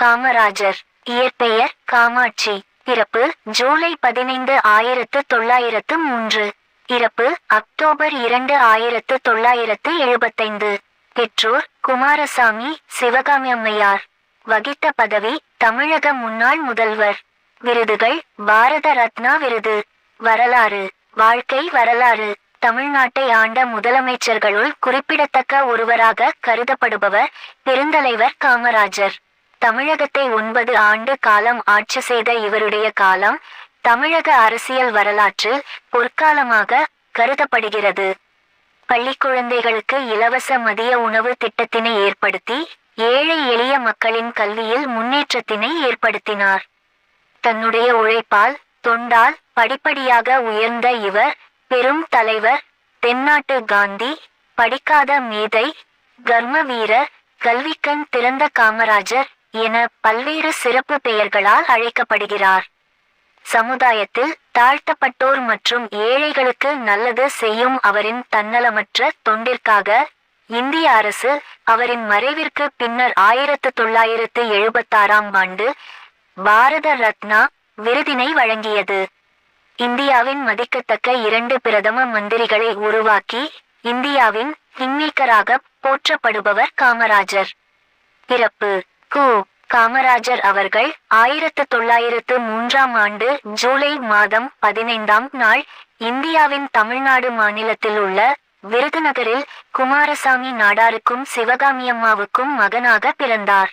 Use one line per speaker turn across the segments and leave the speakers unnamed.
காமராஜர். இயற்பெயர் காமாட்சி. பிறப்பு ஜூலை பதினைந்து ஆயிரத்து தொள்ளாயிரத்து மூன்று. இறப்பு அக்டோபர் இரண்டு ஆயிரத்து தொள்ளாயிரத்து எழுபத்தைந்து. பெற்றோர் குமாரசாமி சிவகாமி அம்மையார் வகித்த பதவி தமிழக முன்னாள் முதல்வர். விருதுகள் பாரத ரத்னா விருது. வரலாறு வாழ்க்கை வரலாறு. தமிழ்நாட்டை ஆண்ட முதலமைச்சர்களுள் குறிப்பிடத்தக்க ஒருவராக கருதப்படுபவர் பெருந்தலைவர் காமராஜர். தமிழகத்தை ஒன்பது ஆண்டு காலம் ஆட்சி செய்த இவருடைய காலம் தமிழக அரசியல் வரலாற்றில் பொற்காலமாக கருதப்படுகிறது. பள்ளி குழந்தைகளுக்கு இலவச மதிய உணவு திட்டத்தினை ஏற்படுத்தி ஏழை எளிய மக்களின் கல்வியில் முன்னேற்றத்தினை ஏற்படுத்தினார். தன்னுடைய உழைப்பால் தொண்டால் படிப்படியாக உயர்ந்த இவர் பெரும் தலைவர் தென்னாட்டு காந்தி படிக்காத மேதை கர்ம வீரர் கல்விக்கண் திறந்த காமராஜர் என பல்வேறு சிறப்பு பெயர்களால் அழைக்கப்படுகிறார். சமுதாயத்தில் தாழ்த்தப்பட்டோர் மற்றும் ஏழைகளுக்கு நல்லது செய்யும் அவரின் தன்னலமற்ற தொண்டிற்காக இந்திய அரசு அவரின் மறைவிற்கு பின்னர் ஆயிரத்து தொள்ளாயிரத்து எழுபத்தாறாம் ஆண்டு பாரத ரத்னா விருதினை வழங்கியது. இந்தியாவின் மதிக்கத்தக்க இரண்டு பிரதம மந்திரிகளை உருவாக்கி இந்தியாவின் கிங்மேக்கராக போற்றப்படுபவர் காமராஜர். பிறப்பு கு. காமராஜர் அவர்கள் ஆயிரத்து தொள்ளாயிரத்து மூன்றாம் ஆண்டு ஜூலை மாதம் பதினைந்தாம் நாள் இந்தியாவின் தமிழ்நாடு மாநிலத்தில் உள்ள விருதுநகரில் குமாரசாமி நாடாருக்கும் சிவகாமியம்மாவுக்கும் மகனாக பிறந்தார்.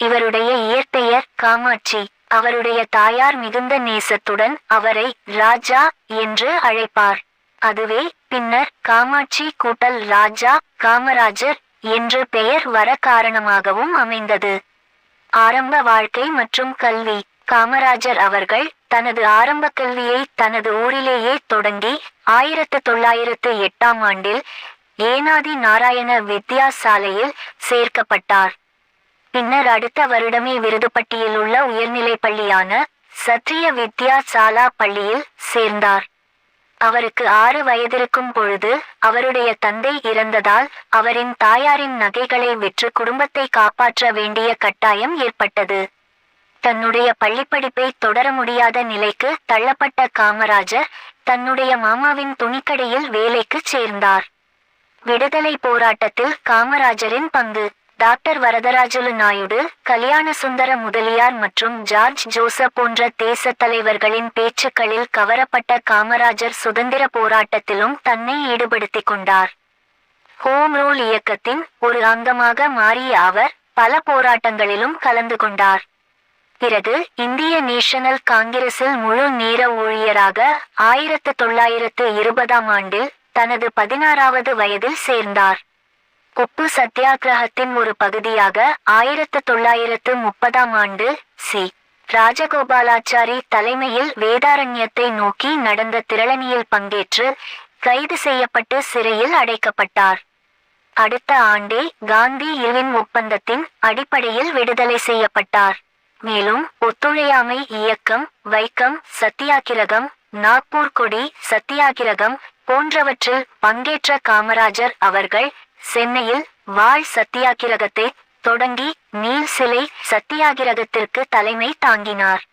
இவருடைய இயற்பெயர் காமாட்சி. அவருடைய தாயார் மிகுந்த நேசத்துடன் அவரை ராஜா என்று அழைப்பார். அதுவே பின்னர் காமாட்சி கூட்டல் ராஜா காமராஜர் என்று பெயர் வர காரணமாகவும் அமைந்தது. ஆரம்ப வாழ்க்கை மற்றும் கல்வி. காமராஜர் அவர்கள் தனது ஆரம்ப கல்வியை தனது ஊரிலேயே தொடங்கி ஆயிரத்து தொள்ளாயிரத்து எட்டாம் ஆண்டில் ஏனாதி நாராயண வித்யாசாலையில் சேர்க்கப்பட்டார். பின்னர் அடுத்த வருடமே விருதுப்பட்டியில் உள்ள உயர்நிலைப் பள்ளியான சத்ரிய வித்யாசாலா பள்ளியில் சேர்ந்தார். அவருக்கு ஆறு வயதிருக்கும் பொழுது அவருடைய தந்தை இறந்ததால் அவரின் தாயாரின் நகைகளை விற்று குடும்பத்தை காப்பாற்ற வேண்டிய கட்டாயம் ஏற்பட்டது. தன்னுடைய பள்ளிப்படிப்பை தொடர முடியாத நிலைக்கு தள்ளப்பட்ட காமராஜர் தன்னுடைய மாமாவின் துணிக்கடையில் வேலைக்கு சேர்ந்தார். விடுதலை போராட்டத்தில் காமராஜரின் பங்கு. டாக்டர் வரதராஜலு நாயுடு கல்யாண சுந்தர முதலியார் மற்றும் ஜார்ஜ் ஜோசப் போன்ற தேச தலைவர்களின் பேச்சுக்களில் கவரப்பட்ட காமராஜர் சுதந்திர போராட்டத்திலும் தன்னை ஈடுபடுத்திக் கொண்டார். ஹோம் ரூல் இயக்கத்தின் ஒரு அங்கமாக மாறிய அவர் பல போராட்டங்களிலும் கலந்து கொண்டார். பிறகு இந்திய நேஷனல் காங்கிரஸில் முழு நேர ஊழியராக ஆயிரத்து தொள்ளாயிரத்து இருபதாம் ஆண்டில் தனது பதினாறாவது வயதில் சேர்ந்தார். உப்பு சத்தியாகிரகத்தின் ஒரு பகுதியாக ஆயிரத்து தொள்ளாயிரத்து முப்பதாம் ஆண்டு சி. ராஜகோபாலாச்சாரி தலைமையில் வேதாரண்யத்தை நோக்கி நடந்த திரளணியில் பங்கேற்று கைது செய்யப்பட்டு சிறையில் அடைக்கப்பட்டார். அடுத்த ஆண்டே காந்தி இர்வின் ஒப்பந்தத்தின் அடிப்படையில் விடுதலை செய்யப்பட்டார். மேலும் ஒத்துழையாமை இயக்கம் வைக்கம் சத்தியாகிரகம் நாக்பூர் கொடி சத்தியாகிரகம் போன்றவற்றில் பங்கேற்ற காமராஜர் அவர்கள் சென்னையில் வாழ் சத்தியாகிரகத்தை தொடங்கி நீல் சிலை சத்தியாகிரகத்திற்கு தலைமை தாங்கினார்.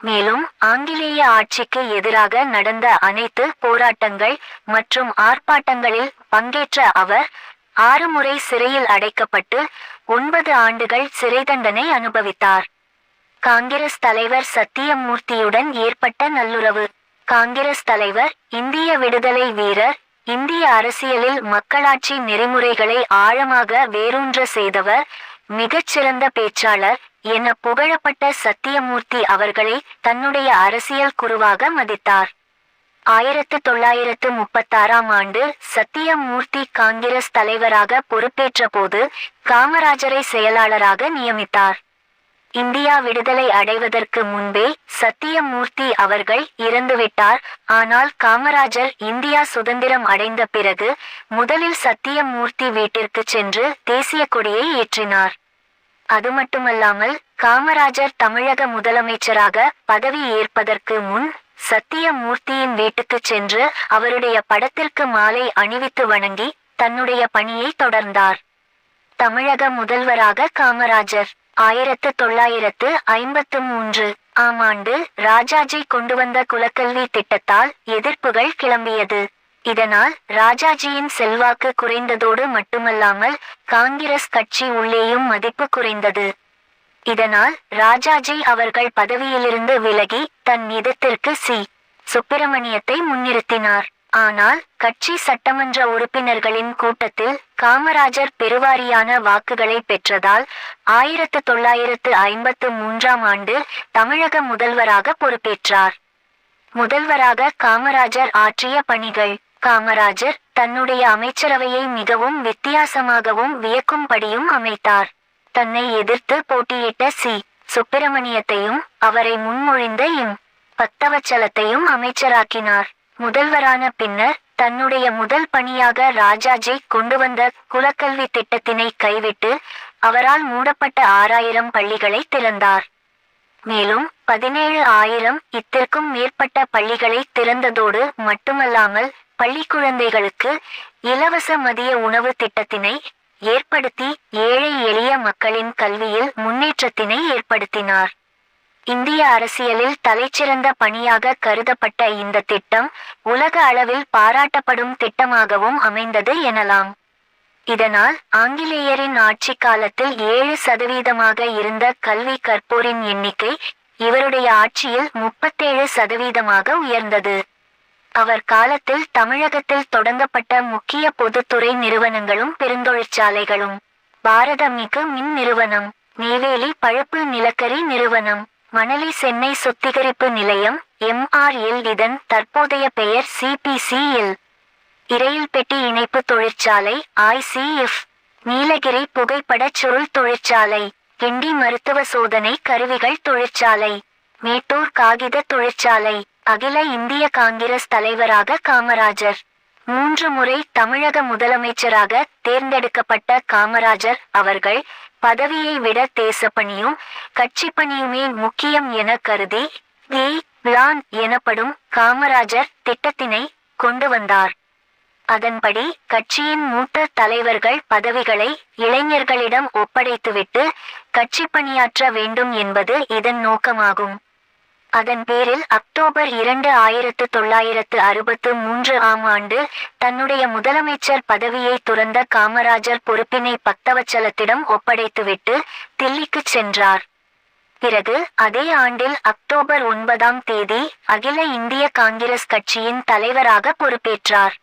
மேலும் ஆங்கிலேய ஆட்சிக்கு எதிராக நடந்த அனைத்து போராட்டங்கள் மற்றும் ஆர்ப்பாட்டங்களில் பங்கேற்ற அவர் ஆறு முறை சிறையில் அடைக்கப்பட்டு ஒன்பது ஆண்டுகள் சிறை தண்டனை அனுபவித்தார். காங்கிரஸ் தலைவர் சத்தியமூர்த்தியுடன் ஏற்பட்ட நல்லுறவு. காங்கிரஸ் தலைவர் இந்திய விடுதலை வீரர் இந்திய அரசியலில் மக்களாட்சி நெறிமுறைகளை ஆழமாக வேரூன்ற செய்தவர் மிகச்சிறந்த பேச்சாளர் என புகழப்பட்ட சத்தியமூர்த்தி அவர்களை தன்னுடைய அரசியல் குருவாக மதித்தார். ஆயிரத்து தொள்ளாயிரத்து முப்பத்தாறாம் ஆண்டு சத்தியமூர்த்தி காங்கிரஸ் தலைவராக பொறுப்பேற்ற போது காமராஜரை செயலாளராக நியமித்தார். இந்தியா விடுதலை அடைவதற்கு முன்பே சத்தியமூர்த்தி அவர்கள் இறந்துவிட்டார். ஆனால் காமராஜர் இந்தியா சுதந்திரம் அடைந்த பிறகு முதலில் சத்தியமூர்த்தி வீட்டிற்கு சென்று தேசிய கொடியை ஏற்றினார். அது மட்டுமல்லாமல் காமராஜர் தமிழக முதலமைச்சராக பதவி ஏற்பதற்கு முன் சத்தியமூர்த்தியின் வீட்டுக்கு சென்று அவருடைய படத்திற்கு மாலை அணிவித்து வணங்கி தன்னுடைய பணியை தொடர்ந்தார். தமிழக முதல்வராக காமராஜர். ஆயிரத்து தொள்ளாயிரத்து ஐம்பத்து மூன்று ஆம் ஆண்டு ராஜாஜி கொண்டு வந்த குலக்கல்வி திட்டத்தால் எதிர்ப்புகள் கிளம்பியது. இதனால் ராஜாஜியின் செல்வாக்கு குறைந்ததோடு மட்டுமல்லாமல் காங்கிரஸ் கட்சி உள்ளேயும் மதிப்பு குறைந்தது. இதனால் ராஜாஜி அவர்கள் பதவியிலிருந்து விலகி தன் இதத்திற்கு சி. சுப்பிரமணியத்தை முன்னிறுத்தினார். ஆனால் கட்சி சட்டமன்ற உறுப்பினர்களின் கூட்டத்தில் காமராஜர் பெருவாரியான வாக்குகளை பெற்றதால் ஆயிரத்து தொள்ளாயிரத்து ஐம்பத்து மூன்றாம் ஆண்டு தமிழக முதல்வராக பொறுப்பேற்றார். முதல்வராக காமராஜர் ஆற்றிய பணிகள். காமராஜர் தன்னுடைய அமைச்சரவையை மிகவும் வித்தியாசமாகவும் வியக்கும்படியும் அமைத்தார். தன்னை எதிர்த்து போட்டியிட்ட சி. சுப்பிரமணியத்தையும் அவரை முன்மொழிந்த இம் பத்தவச்சலத்தையும் அமைச்சராக்கினார். முதல்வரான பின்னர் தன்னுடைய முதல் பணியாக ராஜாஜி கொண்டு வந்த குலக்கல்வி திட்டத்தினை கைவிட்டு அவரால் மூடப்பட்ட ஆறாயிரம் பள்ளிகளை திறந்தார். மேலும் பதினேழு ஆயிரம் இத்திற்கும் மேற்பட்ட பள்ளிகளை திறந்ததோடு மட்டுமல்லாமல் பள்ளி குழந்தைகளுக்கு இலவச மதிய உணவு திட்டத்தினை ஏற்படுத்தி ஏழை எளிய மக்களின் கல்வியில் முன்னேற்றத்தினை ஏற்படுத்தினார். இந்திய அரசியலில் தலைச்சிறந்த பணியாக கருதப்பட்ட இந்த திட்டம் உலக அளவில் பாராட்டப்படும் திட்டமாகவும் அமைந்தது எனலாம். இதனால் ஆங்கிலேயரின் ஆட்சி காலத்தில் ஏழு சதவீதமாக இருந்த கல்வி கற்போரின் எண்ணிக்கை இவருடைய ஆட்சியில் முப்பத்தேழு சதவீதமாக உயர்ந்தது. அவர் காலத்தில் தமிழகத்தில் தொடங்கப்பட்ட முக்கிய பொதுத்துறை நிறுவனங்களும் பெருந்தொழிற்சாலைகளும். பாரதமிகு மின் நிறுவனம் நெய்வேலி பழுப்பு நிலக்கரி நிறுவனம் மணலி சென்னை சுத்திகரிப்பு நிலையம் எம்ஆர்எல் இதன் தற்போதைய பெயர் சிபிசிஎல். இரையில் பெட்டி இணைப்பு தொழிற்சாலை ஐசிஎஃப். நீலகிரி புகைப்படச் சுருள் தொழிற்சாலை கிண்டி மருத்துவ சோதனை கருவிகள் தொழிற்சாலை மேட்டூர் காகித தொழிற்சாலை அகில இந்திய காங்கிரஸ் தலைவராக காமராஜர். மூன்று முறை தமிழக முதலமைச்சராக தேர்ந்தெடுக்கப்பட்ட காமராஜர் அவர்கள் பதவியை விட தேசப்பணியும் கட்சி பணியுமே முக்கியம் என கருதி தி பிளான் எனப்படும் காமராஜர் திட்டத்தினை கொண்டு வந்தார். அதன்படி கட்சியின் மூத்த தலைவர்கள் பதவிகளை இளைஞர்களிடம் ஒப்படைத்துவிட்டு கட்சி பணியாற்ற வேண்டும் என்பது இதன் நோக்கமாகும். அதன் பேரில் அக்டோபர் இரண்டு ஆயிரத்து தொள்ளாயிரத்து அறுபத்து மூன்று ஆம் ஆண்டு தன்னுடைய முதலமைச்சர் பதவியை துறந்த காமராஜர் பொறுப்பினை பக்தவச்சலத்திடம் ஒப்படைத்துவிட்டு தில்லிக்கு சென்றார். பிறகு அதே ஆண்டில் அக்டோபர் ஒன்பதாம் தேதி அகில இந்திய காங்கிரஸ் கட்சியின் தலைவராக பொறுப்பேற்றார்.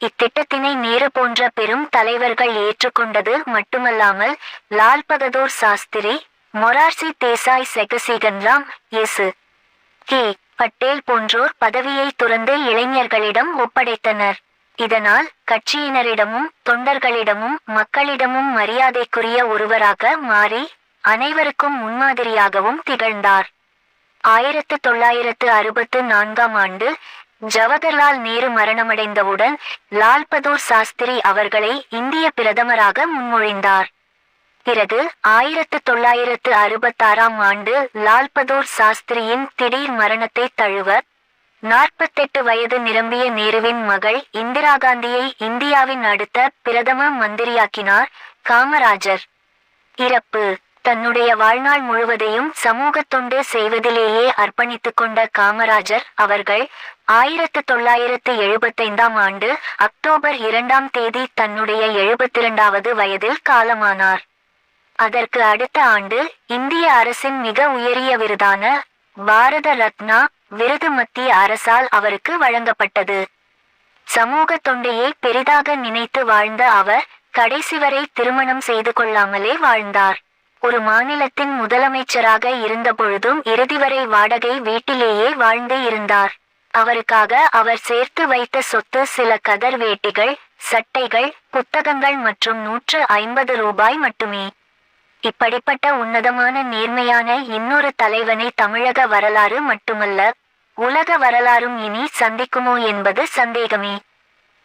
இத்திட்டத்தினை நேரு போன்ற பெரும் தலைவர்கள் ஏற்றுக்கொண்டது மட்டுமல்லாமல் லால் பகதூர் சாஸ்திரி மொரார்சி தேசாய் செகசீகன்ராம் எசு கே. பட்டேல் போன்றோர் பதவியை துறந்து இளைஞர்களிடம் ஒப்படைத்தனர். இதனால் கட்சியினரிடமும் தொண்டர்களிடமும் மக்களிடமும் மரியாதைக்குரிய ஒருவராக மாறி அனைவருக்கும் முன்மாதிரியாகவும் திகழ்ந்தார். ஆயிரத்து தொள்ளாயிரத்து அறுபத்து நான்காம் ஆண்டு ஜவஹர்லால் நேரு மரணமடைந்தவுடன் லால்பதூர் சாஸ்திரி அவர்களை இந்திய பிரதமராக முன்மொழிந்தார். பிறகு ஆயிரத்து தொள்ளாயிரத்து அறுபத்தாறாம் ஆண்டு லால்பதூர் சாஸ்திரியின் திடீர் மரணத்தை தழுவ நாற்பத்தெட்டு வயது நிரம்பிய நேருவின் மகள் இந்திரா காந்தியை இந்தியாவின் அடுத்த பிரதம மந்திரியாக்கினார் காமராஜர். இறப்பு. தன்னுடைய வாழ்நாள் முழுவதையும் சமூக தொண்டு செய்வதிலேயே அர்ப்பணித்துக் கொண்ட காமராஜர் அவர்கள் ஆயிரத்து தொள்ளாயிரத்து எழுபத்தைந்தாம் ஆண்டு அக்டோபர் இரண்டாம் தேதி தன்னுடைய எழுபத்திரண்டாவது வயதில் காலமானார். அதற்கு அடுத்த ஆண்டு இந்திய அரசின் மிக உயரிய விருதான பாரத ரத்னா விருது மத்திய அரசால் அவருக்கு வழங்கப்பட்டது. சமூக தொண்டையை பெரிதாக நினைத்து வாழ்ந்த அவர் கடைசி வரை திருமணம் செய்து கொள்ளாமலே வாழ்ந்தார். ஒரு மாநிலத்தின் முதலமைச்சராக இருந்தபொழுதும் இறுதி வரை வாடகை வீட்டிலேயே வாழ்ந்து இருந்தார். அவருக்காக அவர் சேர்த்து வைத்த சொத்து சில கதர் வேட்டிகள் சட்டைகள் புத்தகங்கள் மற்றும் நூற்று ஐம்பது ரூபாய் மட்டுமே. இப்படிப்பட்ட உன்னதமான நேர்மையான இன்னொரு தலைவனை தமிழக வரலாறு மட்டுமல்ல உலக வரலாறும் இனி சந்திக்குமோ என்பது சந்தேகமே.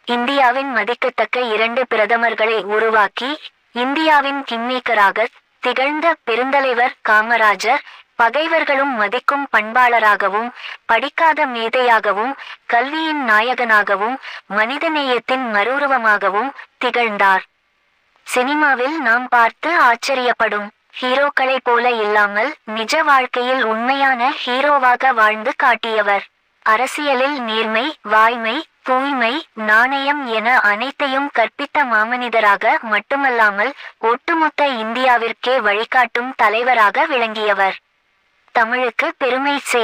இந்தியாவின் மதிக்கத்தக்க இரண்டு பிரதமர்களை உருவாக்கி இந்தியாவின் கிங்மேக்கராக திகழ்ந்த பெருந்தலைவர் காமராஜர் பகைவர்களும் மதிக்கும் பண்பாளராகவும் படிக்காத மேதையாகவும் கல்வியின் நாயகனாகவும் மனிதநேயத்தின் மறுரூபமாகவும் திகழ்ந்தார். சினிமாவில் நாம் பார்த்து ஆச்சரியப்படும். ஹீரோக்களைப் போல இல்லாமல் நிஜ வாழ்க்கையில் உண்மையான ஹீரோவாக வாழ்ந்து காட்டியவர். அரசியலில் நேர்மை வாய்மை தூய்மை நாணயம் என அனைத்தையும் கற்பித்த மாமனிதராக மட்டுமல்லாமல் ஒட்டுமொத்த இந்தியாவிற்கே வழிகாட்டும் தலைவராக விளங்கியவர். தமிழுக்கு பெருமை செய்